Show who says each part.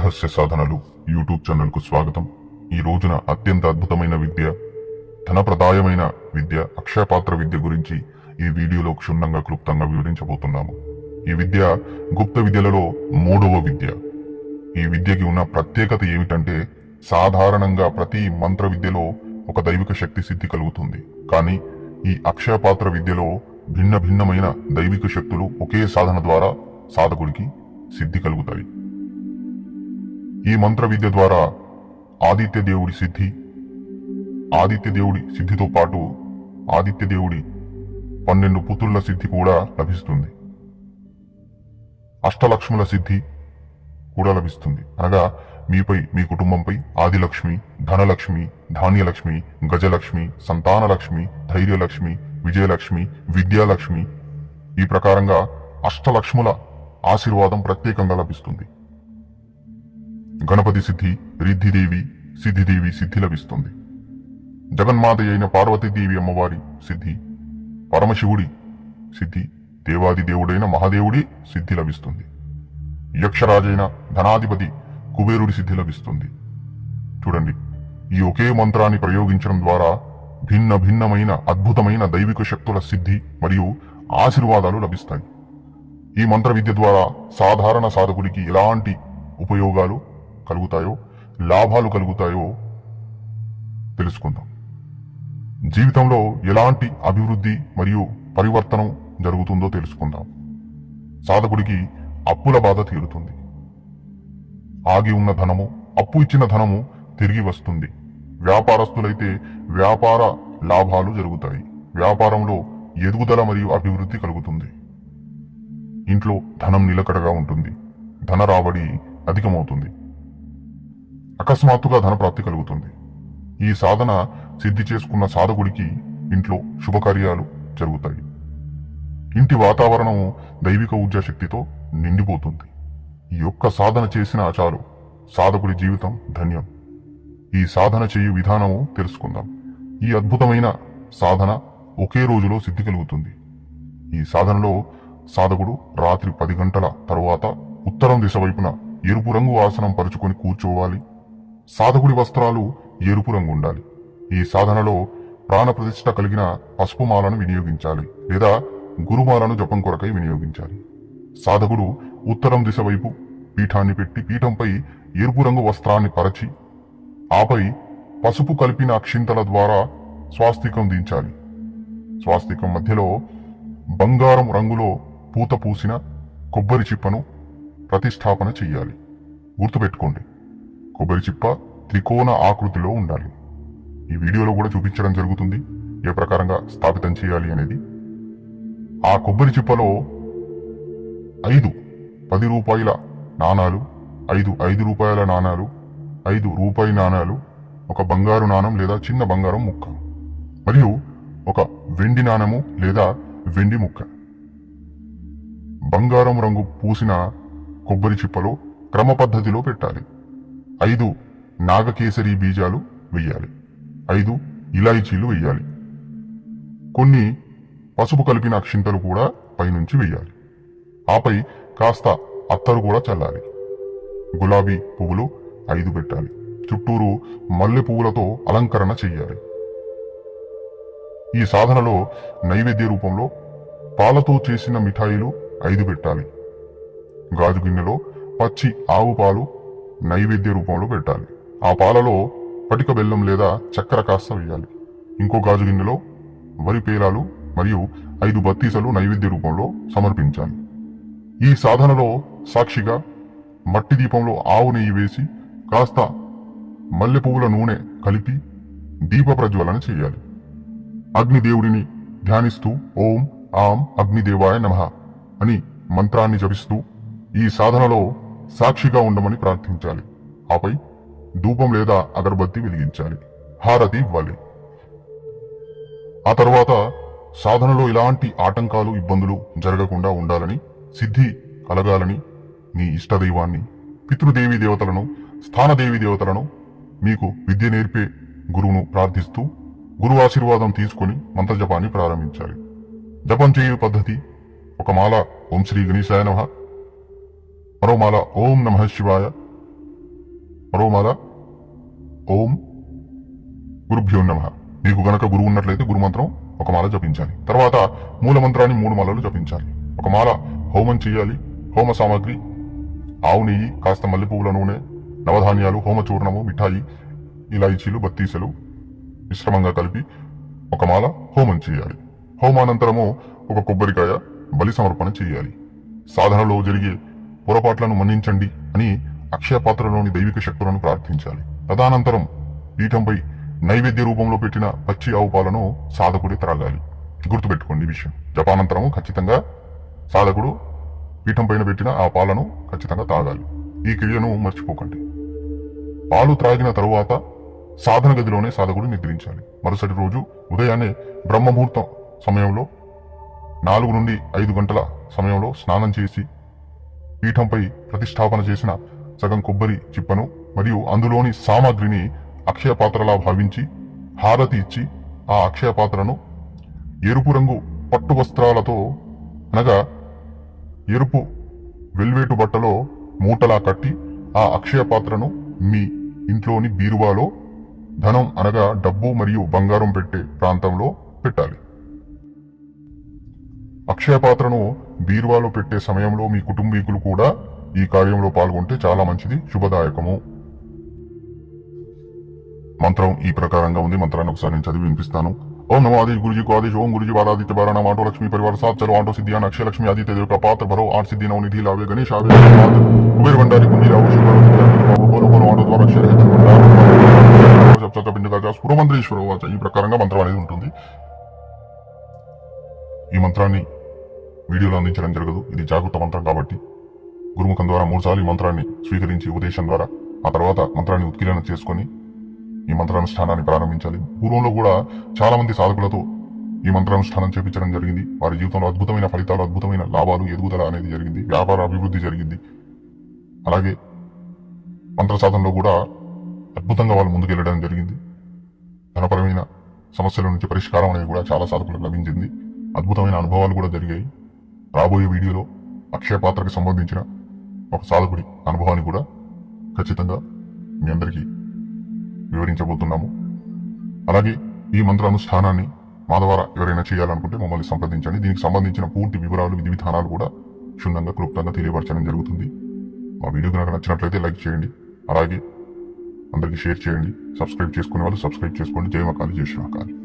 Speaker 1: రహస్య సాధనలు యూట్యూబ్ ఛానల్కు స్వాగతం. ఈ రోజున అత్యంత అద్భుతమైన విద్య ధనప్రదాయమైన విద్య అక్షయపాత్ర విద్య గురించి ఈ వీడియోలో క్షుణ్ణంగా క్లుప్తంగా వివరించబోతున్నాము. ఈ విద్య గుప్త విద్యలలో మూడవ విద్య. ఈ విద్యకి ఉన్న ప్రత్యేకత ఏమిటంటే సాధారణంగా ప్రతి మంత్ర విద్యలో ఒక దైవిక శక్తి సిద్ధి కలుగుతుంది. కానీ ఈ అక్షయపాత్ర విద్యలో భిన్న భిన్నమైన దైవిక శక్తులు ఒకే సాధన ద్వారా సాధకుడికి సిద్ధి కలుగుతాయి. ఈ మంత్ర విద్య ద్వారా ఆదిత్య దేవుడి సిద్ధి ఆదిత్య దేవుడి సిద్ధితో పాటు ఆదిత్య దేవుడి పన్నెండు పుత్రుల సిద్ధి కూడా లభిస్తుంది. అష్టలక్ష్ముల సిద్ధి కూడా లభిస్తుంది. అనగా మీపై మీ కుటుంబంపై ఆదిలక్ష్మి ధనలక్ష్మి ధాన్యలక్ష్మి గజలక్ష్మి సంతానలక్ష్మి ధైర్యలక్ష్మి విజయలక్ష్మి విద్యాలక్ష్మి ఈ ప్రకారంగా అష్టలక్ష్ముల ఆశీర్వాదం ప్రత్యేకంగా లభిస్తుంది. గణపతి సిద్ధి రిద్ధిదేవి సిద్ధిదేవి సిద్ధి లభిస్తుంది. జగన్మాత అయిన పార్వతీదేవి అమ్మవారి సిద్ధి పరమశివుడి సిద్ధి దేవాది దేవుడైన మహాదేవుడి సిద్ధి లభిస్తుంది. యక్షరాజైన ధనాధిపతి కుబేరుడి సిద్ధి లభిస్తుంది. చూడండి ఈ ఒకే మంత్రాన్ని ప్రయోగించడం ద్వారా భిన్న భిన్నమైన అద్భుతమైన దైవిక శక్తుల సిద్ధి మరియు ఆశీర్వాదాలు లభిస్తాయి. ఈ మంత్ర విద్య ద్వారా సాధారణ సాధకుడికి ఎలాంటి ఉపయోగాలు కలుగుతాయో లాభాలు కలుగుతాయో తెలుసుకుందాం. జీవితంలో ఎలాంటి అభివృద్ధి మరియు పరివర్తనం జరుగుతుందో తెలుసుకుందాం. సాధకుడికి అప్పుల బాధ తీరుతుంది. ఆగి ఉన్న ధనము అప్పు ఇచ్చిన ధనము తిరిగి వస్తుంది. వ్యాపారస్తులైతే వ్యాపార లాభాలు జరుగుతాయి. వ్యాపారంలో ఎదుగుదల మరియు అభివృద్ధి కలుగుతుంది. ఇంట్లో ధనం నిలకడగా ఉంటుంది. ధన రాబడి అధికమవుతుంది. అకస్మాత్తుగా ధనప్రాప్తి కలుగుతుంది. ఈ సాధన సిద్ధి చేసుకున్న సాధకుడికి ఇంట్లో శుభకార్యాలు జరుగుతాయి. ఇంటి వాతావరణం దైవిక ఊర్జా శక్తితో నిండిపోతుంది. ఈ ఒక్క సాధన చేసిన చాలు. సాధకుడి జీవితం ధన్యం. ఈ సాధన చేయు విధానము తెలుసుకుందాం. ఈ అద్భుతమైన సాధన ఒకే రోజులో సిద్ధి కలుగుతుంది. ఈ సాధనలో సాధకుడు రాత్రి పది గంటల తరువాత ఉత్తరం దిశ వైపున ఎరుపు రంగు ఆసనం పరుచుకొని కూర్చోవాలి. సాధకుడి వస్త్రాలు ఎరుపు రంగు ఉండాలి. ఈ సాధనలో ప్రాణప్రతిష్ఠ కలిగిన పసుపుమాలను వినియోగించాలి లేదా గురుమాలను జపం కొరకై వినియోగించాలి. సాధకుడు ఉత్తరం దిశ వైపు పీఠాన్ని పెట్టి పీఠంపై ఎరుపు రంగు వస్త్రాన్ని పరచి ఆపై పసుపు కలిపిన అక్షింతల ద్వారా స్వాస్తికం దించాలి. స్వాస్తికం మధ్యలో బంగారం రంగులో పూత పూసిన కొబ్బరి చిప్పను ప్రతిష్టాపన చెయ్యాలి. గుర్తుపెట్టుకోండి కొబ్బరి చిప్ప త్రికోణ ఆకృతిలో ఉండాలి. ఈ వీడియోలో కూడా చూపించడం జరుగుతుంది. ఏ ప్రకారంగా స్థాపితం చేయాలి అనేది. ఆ కొబ్బరి చిప్పలో ఐదు పది రూపాయల నాణాలు ఐదు ఐదు రూపాయల నాణాలు ఐదు రూపాయి నాణాలు ఒక బంగారు నాణం లేదా చిన్న బంగారం ముక్క మరియు ఒక వెండి నాణము లేదా వెండి ముక్క. బంగారం రంగు పూసిన కొబ్బరి చిప్పలో క్రమ పద్ధతిలో పెట్టాలి. ఐదు నాగకేసరి బీజాలు వెయ్యాలి. ఐదు ఇలాయచీలు వెయ్యాలి. కొన్ని పసుపు కలిపిన అక్షింతలు కూడా పైనుంచి వెయ్యాలి. ఆపై కాస్త అత్తరు కూడా చల్లాలి. గులాబీ పువ్వులు ఐదు పెట్టాలి. చుట్టూరు మల్లె పువ్వులతో అలంకరణ చెయ్యాలి. ఈ సాధనలో నైవేద్య రూపంలో పాలతో చేసిన మిఠాయిలు ఐదు పెట్టాలి. గాజు గిన్నెలో పచ్చి ఆవు పాలు నైవేద్య రూపంలో పెట్టాలి. ఆ పాలలో పటిక బెల్లం లేదా చక్కెర కాస్త వేయాలి. ఇంకో గాజు గిన్నెలో వరి పేలాలు మరియు ఐదు బత్తీసలు నైవేద్య రూపంలో సమర్పించాలి. ఈ సాధనలో సాక్షిగా మట్టి దీపంలో ఆవు నెయ్యి వేసి కాస్త మల్లె పువ్వుల నూనె కలిపి దీప ప్రజ్వలన చేయాలి. అగ్నిదేవుడిని ధ్యానిస్తూ ఓం ఆం అగ్నిదేవాయ నమః అని మంత్రాన్ని జపిస్తూ ఈ సాధనలో సాక్షిగా ఉండమని ప్రార్థించాలి. ఆపై ధూపం లేదా అగరబత్తి వెలిగించాలి. హారతి ఇవ్వాలి. ఆ తర్వాత సాధనలో ఇలాంటి ఆటంకాలు ఇబ్బందులు జరగకుండా ఉండాలని సిద్ధి కలగాలని మీ ఇష్టదైవాన్ని పితృదేవి దేవతలను స్థానదేవి దేవతలను మీకు విద్య నేర్పే గురువును ప్రార్థిస్తూ గురువు ఆశీర్వాదం తీసుకొని మంత్రజపాన్ని ప్రారంభించాలి. జపం చేయు పద్ధతి ఒక మాల. ఓం శ్రీ గణేశాయ నమ. మరోమాల ఓం నమ శివాయ. మరోమాల ఓం గురుభ్యో నమ. మీకు గనక గురువు ఉన్నట్లయితే గురు మంత్రం ఒక మాల జపించాలి. తర్వాత మూల మంత్రాన్ని మూడు మాలలు జపించాలి. ఒక మాల హోమం చేయాలి. హోమ సామాగ్రి ఆవు నెయ్యి కాస్త మల్లె పువ్వుల నూనె నవధాన్యాలు హోమ చూర్ణము మిఠాయి ఇలాయిచీలు బత్తీసలు మిశ్రమంగా కలిపి ఒక మాల హోమం చేయాలి. హోమానంతరము ఒక కొబ్బరికాయ బలి సమర్పణ చేయాలి. సాధనలో జరిగే పొరపాట్లను మన్నించండి అని అక్షయపాత్రలోని దైవిక శక్తులను ప్రార్థించాలి. తదానంతరం పీఠంపై నైవేద్య రూపంలో పెట్టిన పచ్చి ఆవు పాలను సాధకుడే త్రాగాలి. గుర్తుపెట్టుకోండి విషయం. జపానంతరము ఖచ్చితంగా సాధకుడు పీఠం పైన పెట్టిన ఆ పాలను ఖచ్చితంగా తాగాలి ఈ క్రియను మర్చిపోకండి. పాలు త్రాగిన తరువాత సాధన గదిలోనే సాధకుడు నిద్రించాలి. మరుసటి రోజు ఉదయాన్నే బ్రహ్మముహూర్తం సమయంలో నాలుగు నుండి ఐదు గంటల సమయంలో స్నానం చేసి పీఠంపై ప్రతిష్టాపన చేసిన సగం కొబ్బరి చిప్పను మరియు అందులోని సామాగ్రిని అక్షయ పాత్రలా భావించి హారతి ఇచ్చి ఆ అక్షయ పాత్రను ఎరుపు రంగు పట్టు వస్త్రాలతో అనగా ఎరుపు వెల్వేటు బట్టలో మూటలా కట్టి ఆ అక్షయ పాత్రను మీ ఇంట్లోని బీరువాలో ధనం అనగా డబ్బు మరియు బంగారం పెట్టే ప్రాంతంలో పెట్టాలి. అక్షయ పాత్రను బీరువాలో పెట్టే సమయంలో మీ కుటుంబీకులు కూడా ఈ కార్యంలో పాల్గొంటే చాలా మంచిది. శుభదాయకము. మంత్రం ఈ ప్రకారంగా ఉంది. మంత్రాన్ని ఒకసారి నేను చదివి వినిపిస్తాను. ఓం నమో ఆదిశ్ గురుజీ కో ఆదిశ్ ఓం గురుజీ వారాది బారాణ ఆటో లక్ష్మి పరివార సాత్ చలో ఆటో సిద్ధి అని అక్షయ లక్ష్మి ఆదిత్య దేవుక పాత్ర భరో ఆర్ సిద్ధి నవ నిధి లావే గణేష్ ఆవే కుబేర్ భండారి కుంజి రావు ఈ ప్రకారంగా మంత్రం అనేది ఉంటుంది. ఈ మంత్రాన్ని వీడియోలో అందించడం జరగదు. ఇది జాగృత మంత్రం కాబట్టి. గురుముఖం ద్వారా మూడుసార్లు ఈ మంత్రాన్ని స్వీకరించి ఉపదేశం ద్వారా ఆ తర్వాత మంత్రాన్ని ఉత్కీలన చేసుకొని ఈ మంత్రానుష్ఠానాన్ని ప్రారంభించాలి. పూర్వంలో కూడా చాలా మంది సాధకులతో ఈ మంత్రానుష్ఠానం చేపించడం జరిగింది. వారి జీవితంలో అద్భుతమైన ఫలితాలు అద్భుతమైన లాభాలు ఎదుగుదల అనేది జరిగింది. వ్యాపార అభివృద్ధి జరిగింది. అలాగే మంత్ర సాధనలో కూడా అద్భుతంగా వాళ్ళు ముందుకెళ్ళడం జరిగింది. ధనపరమైన సమస్యల నుంచి పరిష్కారం అనేది కూడా చాలా సాధకులకు లభించింది. అద్భుతమైన అనుభవాలు కూడా జరిగాయి. రాబోయే వీడియోలో అక్షయ పాత్రకు సంబంధించిన ఒక సాధకుడి అనుభవాన్ని కూడా ఖచ్చితంగా మీ అందరికీ వివరించబోతున్నాము. అలాగే ఈ మంత్ర అనుష్ఠానాన్ని మా ద్వారా ఎవరైనా చేయాలనుకుంటే మమ్మల్ని సంప్రదించండి. దీనికి సంబంధించిన పూర్తి వివరాలు విధి విధానాలు కూడా క్షుణ్ణంగా క్లుప్తంగా తెలియపరచడం జరుగుతుంది. మా వీడియో కనుక నచ్చినట్లయితే లైక్ చేయండి. అలాగే అందరికీ షేర్ చేయండి. సబ్స్క్రైబ్ చేసుకునే వాళ్ళు సబ్స్క్రైబ్ చేసుకోండి. జయ మకాలి జయ శ్రీమకాలి